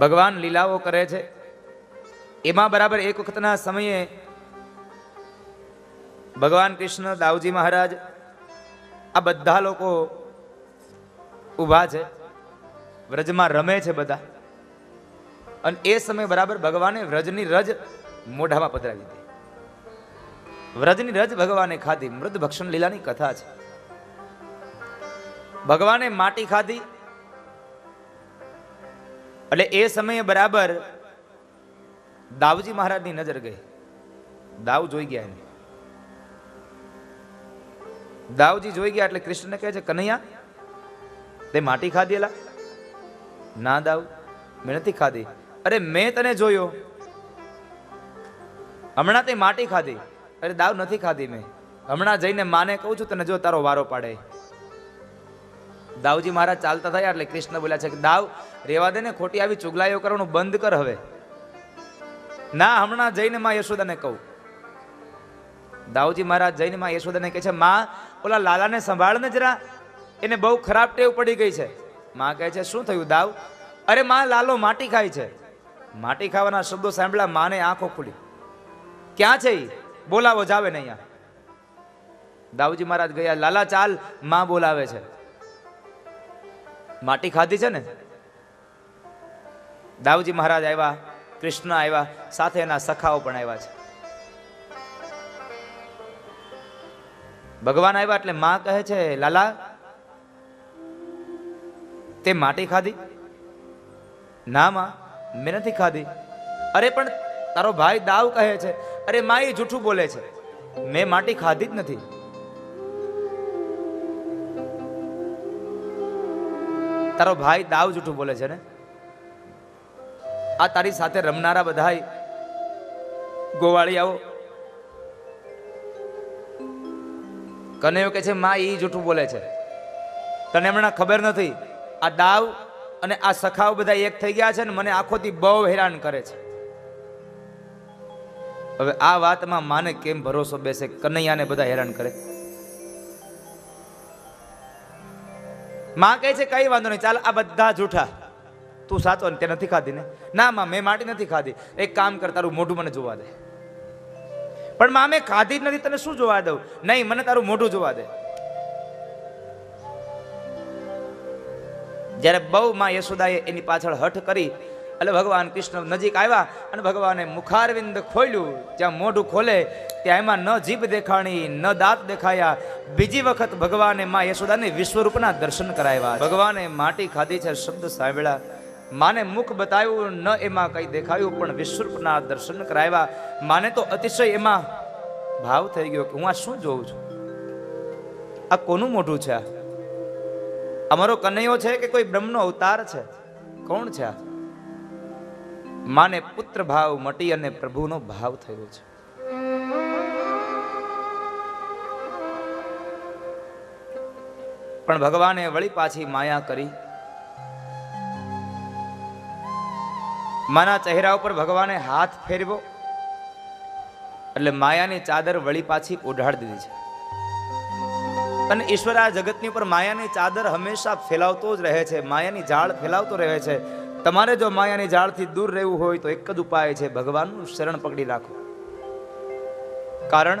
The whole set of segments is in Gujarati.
ભગવાન લીલાઓ કરે છે. એમાં બરાબર એક વખતના સમયે ભગવાન કૃષ્ણ દાવજી મહારાજ, આ બધા લોકો ઊભા છે, વ્રજમાં રમે છે બધા. અને એ સમયે બરાબર ભગવાને વ્રજની રજ મોઢામાં પધરાવી દીધી. વ્રજની રજ ભગવાને ખાધી. મૃદ ભક્ષણ લીલાની કથા છે. ભગવાને માટી ખાધી એટલે એ સમયે બરાબર દાવજી મહારાજની નજર ગઈ. દાવ જોઈ ગયા એને. દાવજી જોઈ ગયા એટલે કૃષ્ણને કહે છે, કનૈયા, તે માટી ખાધેલા? ના દાવ મેં નથી ખાધી. અરે મેં તને જોયો. હમણાં તે માટી ખાધી. અરે દાવ નથી ખાધી મેં. હમણાં જઈને માને કહું છું, તને જો તારો વારો પાડે. દાવજી મહારાજ ચાલતા થયા એટલે કૃષ્ણ બોલ્યા છે કે, દાવ, રેવા દે ને, ખોટી આવી ચુગલાઈઓ કરવાનું બંધ કર હવે. ના, હમણાં જઈને માં યશોદાને કહું. દાવજી મહારાજ જઈને માં યશોદાને કહે છે, માં, ઓલા લાલાને સંભાળ ને જરા, એને બહુ ખરાબ ટેવ પડી ગઈ છે. માં કહે છે, શું થયું દાવ? અરે માં, લાલો માટી ખાય છે. માટી ખાવાના શબ્દો સાંભળ્યા માને આંખો ખુલી. ક્યાં છે બોલાવો, જાવે ને અહીંયા. દાવજી મહારાજ ગયા, લાલા, ચાલ, માં બોલાવે છે. માટી ખાધી છે ને? દાવજી મહારાજ આવ્યા, કૃષ્ણ આવ્યા, સાથે એના સખાઓ પણ આવ્યા છે. ભગવાન આવ્યા એટલે માં કહે છે, લાલા, તે માટી ખાધી? ના, માં, મેં નથી ખાધી. અરે, પણ તારો ભાઈ દાવ કહે છે. અરે, માં, એ જૂઠું બોલે છે. મેં માટી ખાધી જ નથી. તારો ભાઈ દાવ જૂઠું બોલે છે ને? આ તારી સાથે રમનારા બધાય ગોવાળિયાઓ કનૈયો કે છે, માં એ જૂઠું બોલે છે. તને હમણાં ખબર નથી, આ દાવ અને આ સખાઓ બધા એક થઈ ગયા છે ને મને આખોથી બહુ હેરાન કરે છે. હવે આ વાતમાં માને કેમ ભરોસો બેસે? કનૈયાને બધા હેરાન કરે. માં કહે છે, કઈ વાંધો નહીં, ચાલ, આ બધા જૂઠા. તું સાચો ને, તે નથી ખાધી ને? ના, માં, મેં માટી નથી ખાધી. એક કામ કર, તારું મોઢું મને જોવા દે. પણ માં, મેં ખાધી જ નથી, તને શું જોવા દઉં? નહીં, મને તારું મોઢું જોવા દે. જ્યારે બહુ માં યશોદાએ એની પાછળ હઠ કરી એટલે ભગવાન કૃષ્ણ નજીક આવ્યા અને ભગવાને મુખારવિંદ ખોલ્યું. જ્યાં મોઢું ખોલે, ત્યાં એમાં ન જીભ દેખાણી, ન દાંત દેખાયા. બીજી વખત ભગવાને માં યશોદાને વિશ્વરૂપના દર્શન કરાવ્યા. ભગવાને માટી ખાધી છે, શબ્દ સાંભળ્યા. માને મુખ બતાવ્યું, ન એમાં કંઈ દેખાયું, પણ વિશ્વરૂપના દર્શન કરાવ્યા. માને તો અતિશય એમાં ભાવ થઈ ગયો કે હું આ શું જોઉં છું? આ કોનું મોઢું છે અમારો કનૈયો છે કે કોઈ બ્રહ્મનો અવતાર છે? કોણ છે આ? માને પુત્ર ભાવ મટી અને પ્રભુનો ભાવ થયો છે. પણ ભગવાને વળી પાછી માયા કરી. માના ચહેરા ઉપર ભગવાને હાથ ફેરવ્યો. એટલે માયાની ચાદર વળી પાછી ઓઢાડી દીધી છે. અને ઈશ્વર આ જગતની ઉપર માયાની ચાદર હંમેશા ફેલાવતો જ રહે છે, માયાની જાળ ફેલાવતો રહે છે. તમારે જો માયાની જાળથી દૂર રહેવું હોય તો એક જ ઉપાય છે, ભગવાનનું શરણ પકડી રાખો કારણ,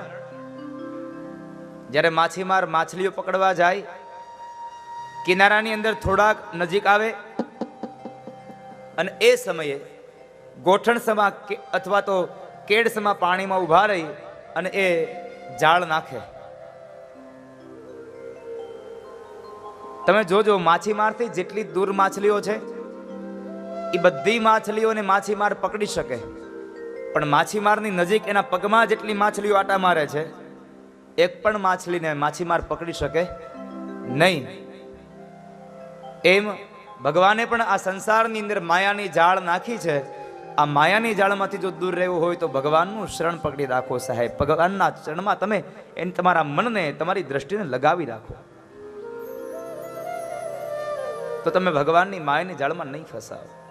જ્યારે માછીમાર માછલીઓ પકડવા જાય, કિનારાની અંદર થોડાક નજીક આવે, અને એ સમયે ગોઠણ સમા કે- અથવા તો કેડ સમા પાણીમાં ઊભા રહી અને એ જાળ નાખે. તમે જોજો, માછીમારથી જેટલી દૂર માછલીઓ છે એ બધી માછલીઓને માછીમાર પકડી શકે. પણ માછીમારની નજીક એના પગમાં જેટલી માછલીઓ આટા મારે છે, એક પણ માછલીને માછીમાર પકડી શકે નહીં. એમ ભગવાને પણ આ સંસારની અંદર માયાની જાળ નાખી છે. આ માયાની જાળમાંથી જો દૂર રહેવું હોય તો ભગવાનનું શરણ પકડી રાખો સાહેબ. ભગવાનના ચરણમાં તમે એને તમારા મનને, તમારી દ્રષ્ટિને લગાવી રાખો. તો તમે ભગવાનની માયાની જાળમાં નહીં ફસાવો.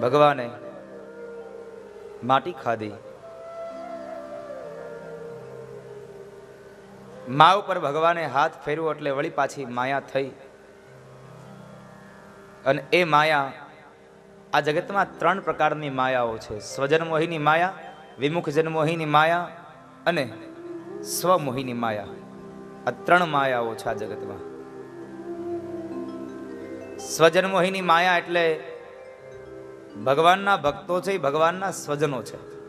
ભગવાને માટી ખાધી. મા ઉપર ભગવાને હાથ ફેરવો એટલે વળી પાછી માયા થઈ. અને એ માયા આ જગતમાં ત્રણ પ્રકારની માયાઓ છે. સ્વજન્મોહીની માયા, વિમુખ જન્મોહીની માયા અને સ્વમોહીની માયા. આ ત્રણ માયાઓ છે આ જગતમાં. સ્વજન્મોહીની માયા એટલે ભગવાનના ભક્તો છે, એ ભગવાનના સ્વજનો છે.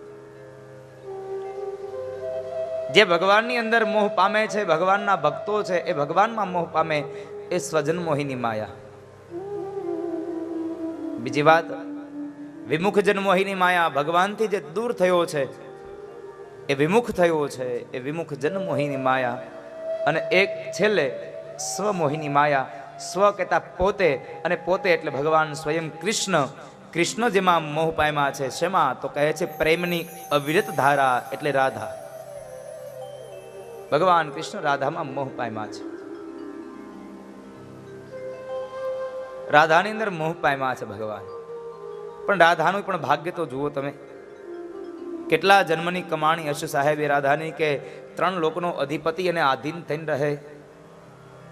જે ભગવાનની અંદર મોહ પામે છે, ભગવાનના ભક્તો છે, એ ભગવાનમાં મોહ પામે, એ સ્વજન મોહિની માયા. બીજી વાત, વિમુખ જન્મોહિની માયા ભગવાનથી જે દૂર થયો છે, એ વિમુખ થયો છે, એ વિમુખ જન્મોહિની માયા. અને એક છેલ્લે સ્વમોહિની માયા, સ્વ કહેતા પોતે, અને પોતે એટલે ભગવાન સ્વયં કૃષ્ણ. કૃષ્ણ જેમાં મોહ પામ્યા છે, શેમાં? તો કહે છે પ્રેમની અવિરત ધારા એટલે રાધા. ભગવાન કૃષ્ણ રાધામાં મોહ પામ્યા છે. રાધાની અંદર મોહ પામ્યા છે ભગવાન. પણ રાધાનું પણ ભાગ્ય તો જુઓ તમે. કેટલા જન્મની કમાણી હશે સાહેબ એ રાધાની કે ત્રણ લોકોનો અધિપતિ અને આધીન થઈને રહે.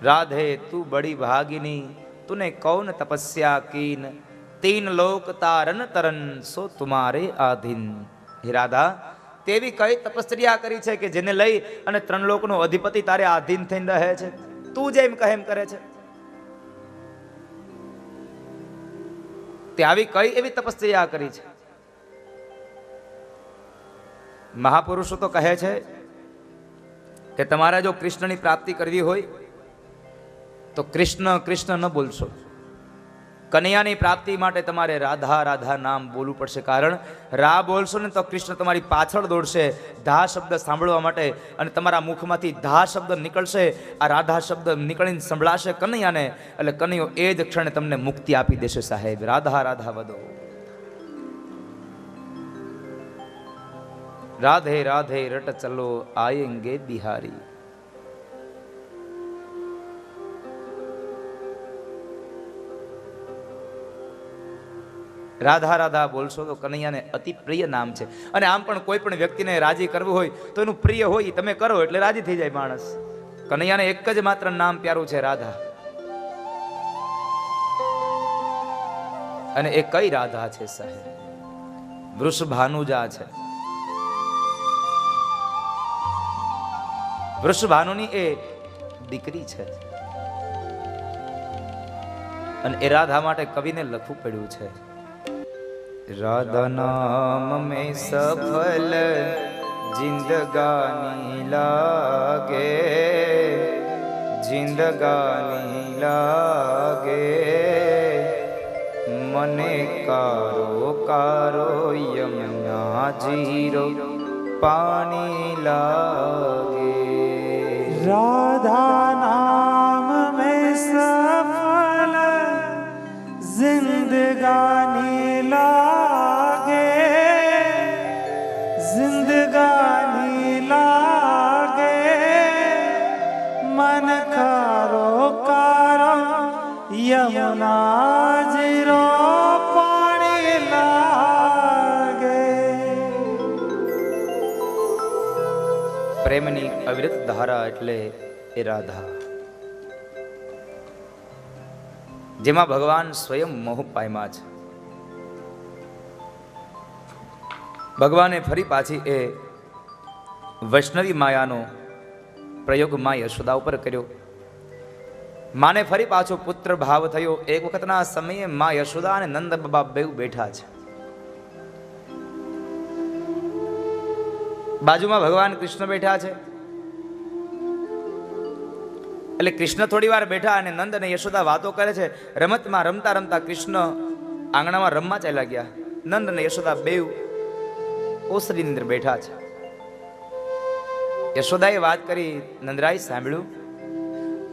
રાધે તું બડી ભાગીની, તુને કૌન તપસ્યા કીન તીન લોક તારન તરન સો તુમારે આધીન હે તેવી કઈ તપસ્યા કરી છે કે જેને લઈ અને ત્રણ લોકનો અધિપતિ તારે આધીન થઈને રહે છે તું જેમ કહે એમ કરે છે તે આવી કઈ એવી તપસ્યા કરી છે મહાપુરુષો તો કહે છે કે તમારે જો કૃષ્ણની પ્રાપ્તિ કરવી હોય તો કૃષ્ણ કૃષ્ણ ન બોલશો કનૈયાની પ્રાપ્તિ માટે તમારે રાધા રાધા નામ બોલવું પડશે. કારણ રા બોલશો ને તો કૃષ્ણ તમારી પાછળ દોડશે, ધા શબ્દ સાંભળવા માટે અને તમારા મુખમાંથી ધા શબ્દ નીકળશે, આ રાધા શબ્દ નીકળીને સંભળાશે કનૈયાને, એટલે કનૈયો એ જ ક્ષણે તમને મુક્તિ આપી દેશે સાહેબ. રાધા રાધા વધો રાધે રાધે રટ ચલો આયેંગે બિહારી. રાધા રાધા બોલશો તો કનૈયાને અતિ પ્રિય નામ છે. અને આમ પણ કોઈ પણ વ્યક્તિને રાજી કરવું હોય તો એનું પ્રિય હોય તમે કરો એટલે રાજી થઈ જાય માણસ. કનૈયાને એક જ માત્ર નામ પ્યારું છે રાધા. અને એ કઈ રાધા છે સાહેબ? વૃષભાનુજા છે. વૃષભાનુની એ દીકરી છે. અને એ રાધા માટે કવિને લખવું પડ્યું છે. રાધા નામ મેં સફલ જિંદગાની લાગે જિંદગાની લાગે મને કારો કારો યમુના જીરો પાણી લાગે રાધા નામ મેં સા યમુના પાણી લાગે. પ્રેમની અવિરત ધારા એટલે એ રાધા. જેમાં ભગવાન સ્વયં મોહ પાયમાં છે. ભગવાને ફરી પાછી એ વૈષ્ણવી માયાનો પ્રયોગ મા યશોદા ઉપર કર્યો. માને ફરી પાછો પુત્ર ભાવ થયો. એક વખતના સમયે મા યશોદા અને નંદ બાબા બેઉ બેઠા છે. બાજુમાં ભગવાન કૃષ્ણ બેઠા છે. એટલે કૃષ્ણ થોડી વાર બેઠા અને નંદ અને યશોદા વાતો કરે છે. રમતમાં રમતા રમતા કૃષ્ણ આંગણામાં રમવા ચાલ્યા ગયા. નંદ અને યશોદા બે ઓસરીની અંદર બેઠા છે. યશોદાએ વાત કરી, નંદરાય, સાંભળ્યું?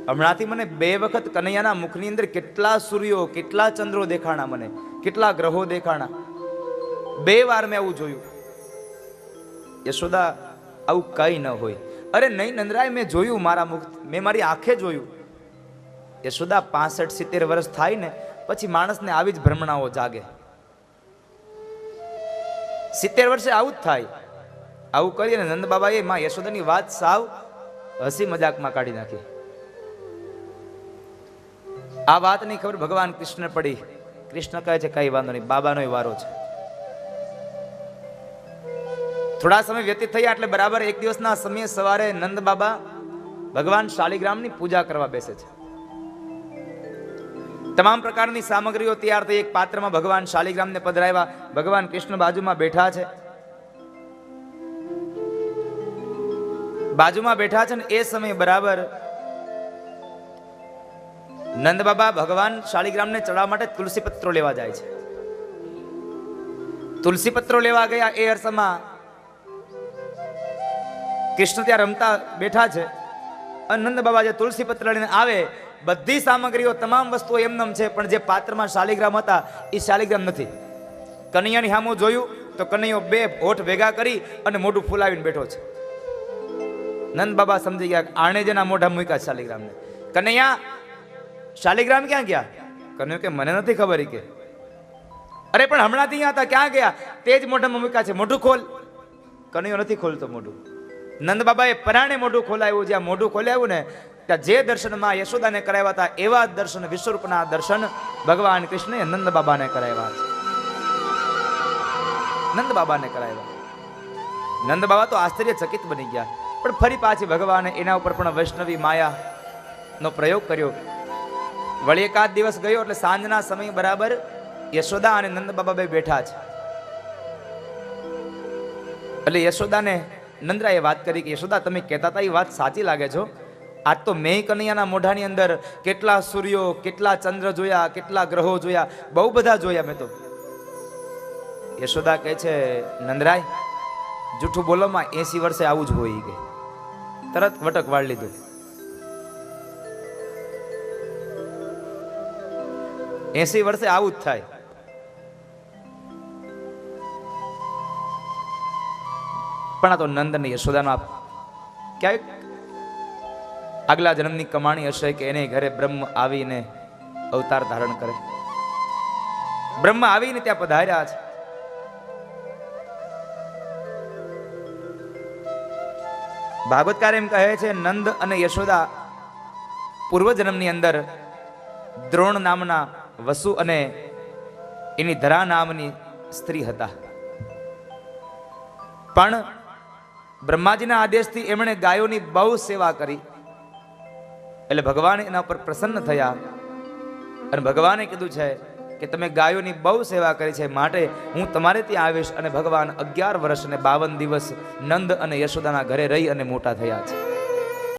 હમણાંથી મને બે વખત કનૈયાના મુખની અંદર કેટલા સૂર્યો, કેટલા ચંદ્રો દેખાણા મને, કેટલા ગ્રહો દેખાણા. બે વાર મેં આવું જોયું. યશોદા, આવું કઈ ન હોય. અરે નહીં નંદરાય, મેં જોયું મારા મુખ, મેં મારી આંખે જોયું. યશોદા પાસઠ, સિત્તેર વર્ષ થાય ને, પછી માણસને આવી જ ભ્રમણાઓ જાગે. સિત્તેર વર્ષે આવું જ થાય. આવું કરીને નંદ બાબાએ માં યશોદાની વાત સાવ હસી મજાકમાં કાઢી નાખી. આ વાતની ખબર ભગવાન કૃષ્ણ પડી. કૃષ્ણ કહે છે, કઈ વાંધો નહીં, બાબાનો વારો છે. થોડા સમય વ્યતીત થયા એટલે બરાબર એક દિવસના સમયે સવારે નંદ બાબા ભગવાન શાલિગ્રામની પૂજા કરવા બેસે છે. તમામ પ્રકારની સામગ્રીઓ તૈયાર થઈ એક પાત્રમાં ભગવાન શાલિગ્રામને પધરાવ્યા. ભગવાન કૃષ્ણ બાજુમાં બેઠા છે. બાજુમાં બેઠા છે ને એ સમયે બરાબર નંદ બાબા ભગવાન શાલિગ્રામને ચડાવવા માટે તુલસી પત્રો લેવા જાય છે. તુલસી પત્રો લેવા ગયા એ અરસામાં કૃષ્ણ ત્યાં રમતા બેઠા છે. અને નંદબાબા જે તુલસી પત્ર લઈને આવે, બધી સામગ્રીઓ, તમામ વસ્તુઓ એમનેમ છે, પણ જે પાત્રમાં શાલિગ્રામ હતા એ શાલિગ્રામ નથી. કનૈયાની સામું જોયું, તો કનૈયો બે હોઠ ભેગા કરી અને મોઢું ફૂલાવીને બેઠો છે. નંદ બાબા સમજી ગયા આણે જેના મોઢા મૂક્યા શાલિગ્રામને. કનૈયા શાલિગ્રામ ક્યાં ગયા? કનૈયો કે, મને નથી ખબર કે. અરે, પણ હમણાંથી અહીંયા હતા, ક્યાં ગયા? તે જ મોઢા મૂક્યા છે, મોઢું ખોલ. કનૈયો નથી ખોલતો મોઢું. નંદ બાબાએ પરાણે મોઢું ખોલાવ્યું જ્યાં મોઢું ખોલાવ્યું ને, ત્યાં જે દર્શનમાં યશોદાને કરાવ્યા હતા, એવા જ દર્શન, વિશ્વરૂપના દર્શન ભગવાન કૃષ્ણએ નંદ બાબાને કરાવ્યા છે. નંદ બાબાને કરાવ્યા. નંદ બાબા તો આશ્ચર્યચકિત બની ગયા. પણ ફરી પાછી ભગવાને એના ઉપર પણ વૈષ્ણવી માયાનો પ્રયોગ કર્યો. વળી એકાદ દિવસ ગયો એટલે સાંજના સમય બરાબર યશોદા અને નંદ બાબા બેઠા છે. એટલે યશોદાને નંદરાએ વાત કરી કે, યશોદા, તમે કહેતા હતા એ વાત સાચી લાગે છો. આજ તો મેં કનૈયાના મોઢાની અંદર કેટલા સૂર્યો, કેટલા ચંદ્ર જોયા, કેટલા ગ્રહો જોયા, બહુ બધા જોયા મેં તો. યશોદા કહે છે, નંદરાય, જૂઠું બોલોમાં એસી વર્ષે આવું જ હોય કે. તરત વટક વાળ લીધું. એસી વર્ષે આવું જ થાય. પણ આ તો નંદ અને યશોદાનો આપ ક્યાંક આગલા જન્મની કમાણી હશે કે એને ઘરે બ્રહ્મ આવીને અવતાર ધારણ કરે. બ્રહ્મ આવીને ત્યાં પધાર્યા છે. ભાગવતકાર એમ કહે છે, નંદ અને યશોદા પૂર્વજન્મની અંદર દ્રોણ નામના વસુ અને એની ધરા નામની સ્ત્રી હતા. પણ બ્રહ્માજીના આદેશથી એમણે ગાયોની બહુ સેવા કરી. એટલે ભગવાન એના ઉપર પ્રસન્ન થયા અને ભગવાને કીધું છે કે તમે ગાયોની બહુ સેવા કરી છે, માટે હું તમારે ત્યાં આવીશ અને ભગવાન અગિયાર વર્ષ અને બાવન દિવસ નંદ અને યશોદાના ઘરે રહી અને મોટા થયા છે.